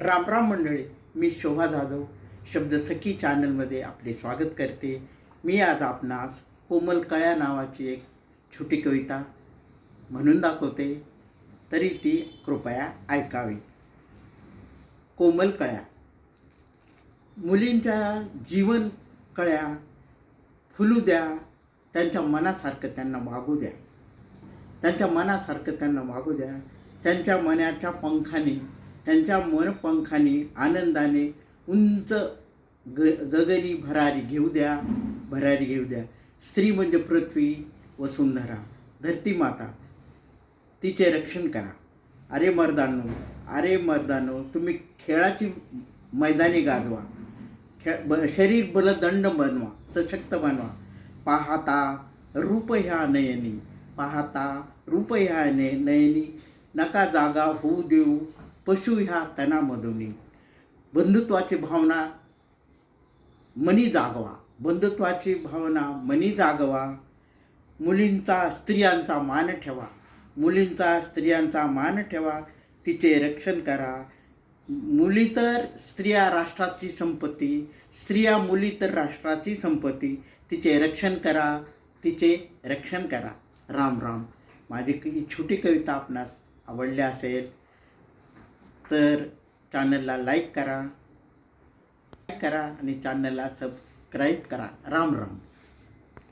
रामराम मंडळी मी शोभा जाधव शब्दसखी चॅनलमध्ये आपले स्वागत करते. मी आज आपणास कोमल कळ्या नावाची एक छोटी कविता म्हणून दाखवते. तरी ती कृपया ऐकावी. कोमल कळ्या. मुलींच्या जीवन कळ्या फुलू द्या. त्यांच्या मनासारखं त्यांना वागू द्या. त्यांच्या मनासारखं त्यांना वागू द्या. त्यांच्या मनाच्या पंखाने त्यांच्या मनपंखाने आनंदाने उंच ग गगनी भरारी घेऊ द्या भरारी घेऊ द्या. स्त्री म्हणजे पृथ्वी वसुंधरा धरती माता. तिचे रक्षण करा. अरे मर्दानो अरे मर्दानो तुम्ही खेळाची मैदानी गाजवा. खेळ ब शरीर बलदंड बनवा सशक्त बनवा. पाहता रूप ह्या नयनी. पाहता रूप ह्या नय नयनी. नका जागा होऊ देऊ. पशु ह्या तनामधुनी बंधुत्वाची भावना मनी जागवा. बंधुत्वाची भावना मनी जागवा. मुलींचा स्त्रियांचा मान ठेवा. मुलींचा स्त्रियांचा मान ठेवा. तिचे रक्षण करा. मुली तर स्त्रिया राष्ट्राची संपत्ती. स्त्रिया मुली तर राष्ट्राची संपत्ती. तिचे रक्षण करा. तिचे रक्षण करा. राम राम. माझी ही छोटी कविता आपणास आवडली असेल तर चॅनलला लाईक करा. लाईक करा आणि चॅनलला सबस्क्राईब करा. राम राम.